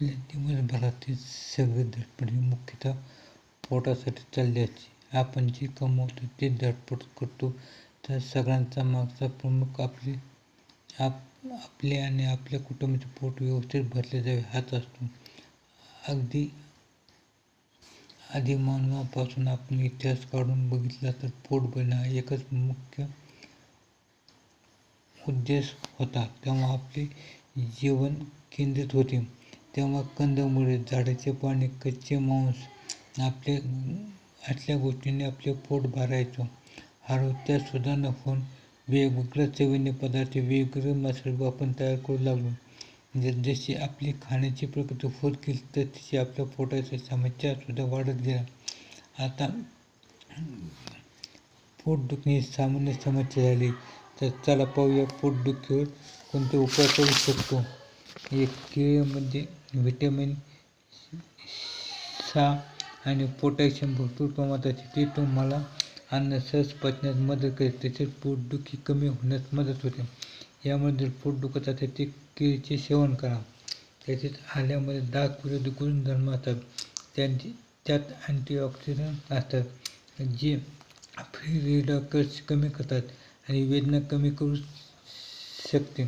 आपल्या दिवसभरातील सगळे धडपड मुख्यतः पोटासाठी चालली असते आपण जे कमवतो ते धडपड करतो. त्या सगळ्यांचा मागचा प्रमुख आपले आप आपले आणि आपल्या कुटुंबाचे पोट व्यवस्थित भरले जावे हाच असतो. अगदी आधी मानवापासून आपण इतिहास काढून बघितला तर पोट भरणं हा एकच मुख्य उद्देश होता. तेव्हा आपले जीवन केंद्रित होते. तेव्हा कंदमुळे झाडाचे पाने कच्चे मांस आपले असल्या गोष्टींनी आपले पोट भरायचो. हळू त्यात सुधारणा वेगवेगळ्या चवीने पदार्थ वेगवेगळे मसाले आपण तयार करू लागलो. म्हणजे जशी आपली खाण्याची प्रकृती होत गेली तर तशी आपल्या पोटाची समस्या सुद्धा वाढत गेल्या आता पोट दुखणे ही सामान्य समस्या झाली. तर चला पाहूया पोटदुखीवर कोणते उपाय करू शकतो. एक केळीमध्ये म्हणजे व्हिटॅमिन सा आणि पोटॅशियम भरपूर प्रमाणात असते. ते तुम्हाला अन्न सहज पचण्यास मदत करते. तसेच पोटदुखी कमी होण्यास मदत होते. यामध्ये जर पोट दुखत असेल ते केळीचे सेवन करा. तसेच आल्यामध्ये दाग विरोधी गुणधर्म असतात. त्यांची त्यात अँटीऑक्सिडंट असतात. जे फ्री रेडिकल्स कमी करतात आणि वेदना कमी करू शकते.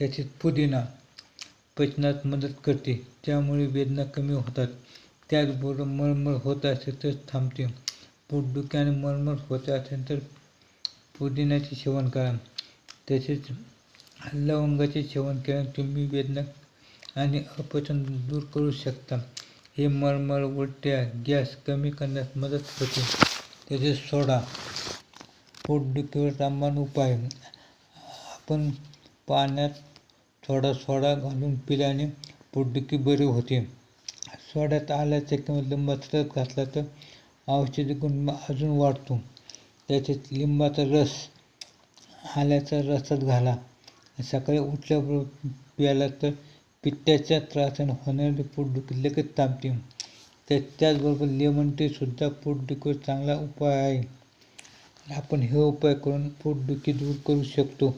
तसेच पुदिना पचनात मदत करते. त्यामुळे वेदना कमी होतात. त्याचबरोबर मळमळ होत असेल तर थांबते. पोटदुख्याने मळमळ होत असेल तर पुदिन्याचे सेवन करा. तसेच लवंगाचे सेवन केल्याने तुम्ही वेदना आणि अपचन दूर करू शकता. हे मळमळ उलट्या गॅस कमी करण्यास मदत होते तसेच सोडा. पोटदुखीवर रामबाण उपाय. आपण पाण्यात थोडा सोडा घालून पिल्याने पोटदुखी बरी होते. सोड्यात आल्याचं किंवा लिंबाचा रस घातला तर औषधी गुण अजून वाढतो. त्याच्यात लिंबाचा रस आल्याचा रसात घाला. सकाळी उठल्याबरोबर प्यायला तर पित्ताच्या त्रासाने होणारी पोटदुखी लगेच थांबते. त्या त्याचबरोबर लेमन टीसुद्धा पोटदुखीवर चांगला उपाय आहे. आपण हे उपाय करून पोटदुखी दूर करू शकतो.